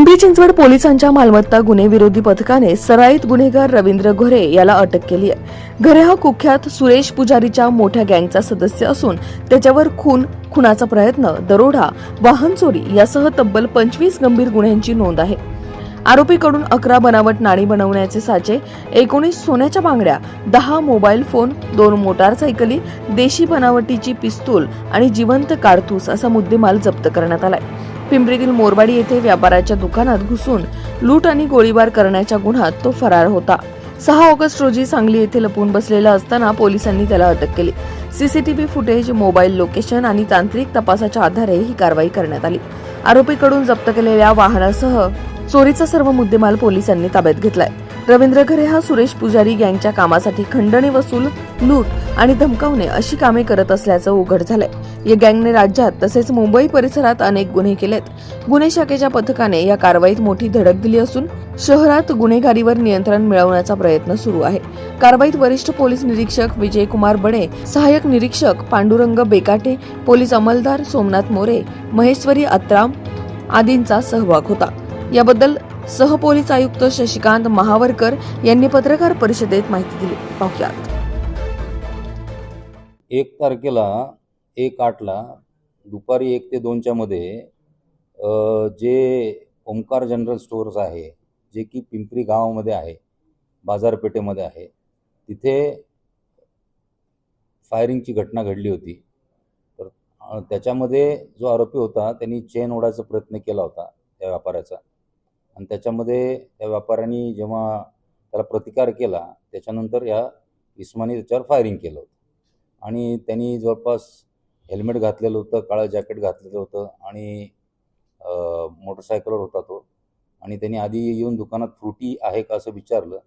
पिंपरी चिंचवड पोलिसांच्या मालमत्ता गुन्हे विरोधी पथकाने सराईत गुन्हेगार रवींद्र घोरे याला अटक केली आहे. घरे हा कुख्यात सुरेश पुजारीच्या मोठ्या गँगचा सदस्य असून त्याच्यावर खून खुनाचा प्रयत्न दरोडा वाहन चोरी यासह तब्बल पंचवीस गंभीर गुन्ह्यांची नोंद आहे. आरोपीकडून अकरा बनावट नाणी बनवण्याचे साचे एकोणीस सोन्याच्या बांगड्या दहा मोबाईल फोन दोन मोटारसायकली देशी बनावटीची पिस्तूल आणि जिवंत कारतूस असा मुद्देमाल जप्त करण्यात आलाय. पिंपरीतील मोरवाडी येथे व्यापाराच्या दुकानात घुसून लूट आणि गोळीबार करण्याच्या गुन्ह्यात तो फरार होता. सहा ऑगस्ट रोजी सांगली येथे लपून बसलेला असताना पोलिसांनी त्याला अटक केली. सीसीटीव्ही फुटेज मोबाईल लोकेशन आणि तांत्रिक तपासाच्या आधारे ही कारवाई करण्यात आली. आरोपीकडून जप्त केलेल्या वाहनासह चोरीचा सर्व मुद्देमाल पोलिसांनी ताब्यात घेतलाय. रवींद्र घरे हा सुरेश पुजारी गँगच्या कामासाठी खंडणी वसूल लूट आणि धमकावणे अशी कामे करत असल्याचं उघड झालंय. या गँगने राज्यात तसेच मुंबई परिसरात अनेक गुन्हे केलेत. गुन्हे शाखेच्या पथकाने या कारवाईत मोठी धडक दिली असून शहरात गुन्हेगारीवर नियंत्रण मिळवण्याचा प्रयत्न सुरू आहे. कारवाईत वरिष्ठ पोलीस निरीक्षक विजयकुमार बडे सहाय्यक निरीक्षक पांडुरंग बेकाटे पोलीस अंमलदार सोमनाथ मोरे महेश्वरी अत्राम आदींचा सहभाग होता. याबद्दल सहपोलीस आयुक्त शशिकांत महावरकर यांनी पत्रकार परिषदेत माहिती दिली. पाहुयात. एक तारखेला एक आठला दुपारी एक ते दोनच्या मध्ये जे ओंकार जनरल स्टोअर्स आहे जे की पिंपरी गावामध्ये आहे बाजारपेठेमध्ये आहे तिथे फायरिंगची घटना घडली होती. तर त्याच्यामध्ये जो आरोपी होता त्यांनी चेन ओढायचा प्रयत्न केला होता त्या व्यापाऱ्याचा. आणि त्याच्यामध्ये त्या व्यापाऱ्यांनी जेव्हा त्याला प्रतिकार केला त्याच्यानंतर या इस्मानी त्याच्यावर फायरिंग केलं होतं. आणि त्यांनी जवळपास हेल्मेट घातलेलं होतं काळं जॅकेट घातलेलं होतं आणि मोटरसायकलवर होता तो. आणि त्यांनी आधी येऊन दुकानात फ्रुटी आहे का असं विचारलं.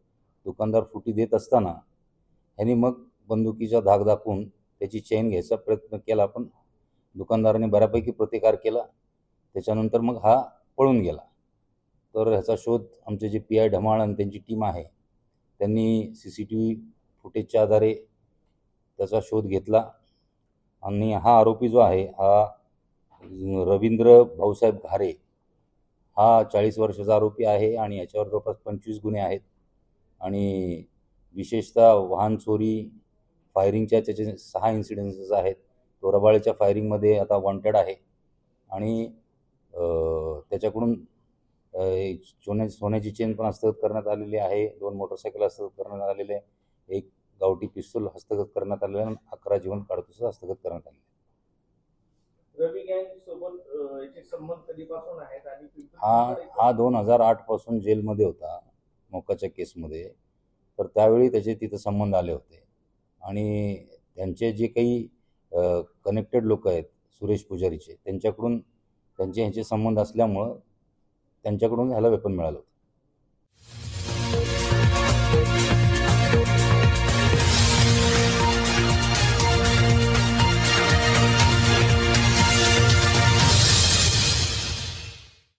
दुकानदार फ्रुटी देत असताना ह्यांनी मग बंदुकीचा धाक दाखवून त्याची चेन घ्यायचा प्रयत्न केला. पण दुकानदाराने बऱ्यापैकी प्रतिकार केला. त्याच्यानंतर मग हा पळून गेला. तर ह्याचा शोध आमचे जे पी आय ढमाळ आणि त्यांची टीम आहे त्यांनी सी सी टी व्ही फुटेजच्या आधारे त्याचा शोध घेतला. आणि हा आरोपी जो आहे हा रवींद्र भाऊसाहेब घारे हा चाळीस वर्षाचा आरोपी आहे आणि याच्यावर जवळपास पंचवीस गुन्हे आहेत. आणि विशेषतः वाहन चोरी फायरिंगच्या त्याचे सहा इन्सिडेन्सेस आहेत. तो रबाळेच्या फायरिंगमध्ये आता वॉन्टेड आहे. आणि त्याच्याकडून सोन्या सोन्याची चेन पण हस्तगत करण्यात आलेली आहे. दोन मोटरसायकल हस्तगत करण्यात आलेले आहे. एक गावठी पिस्तूल हस्तगत करण्यात आलेलं आणि अकरा जिवंत काडतुस हस्तगत करण्यात आले याचे हा हा दोन हजार आठपासून जेलमध्ये होता मोकाच्या केसमध्ये. तर त्यावेळी त्याचे तिथं संबंध आले होते. आणि त्यांचे जे काही कनेक्टेड लोक आहेत सुरेश पुजारीचे त्यांच्याकडून त्यांचे ह्यांचे संबंध असल्यामुळं त्यांच्याकडून ह्याला वेपन मिळालं होतं.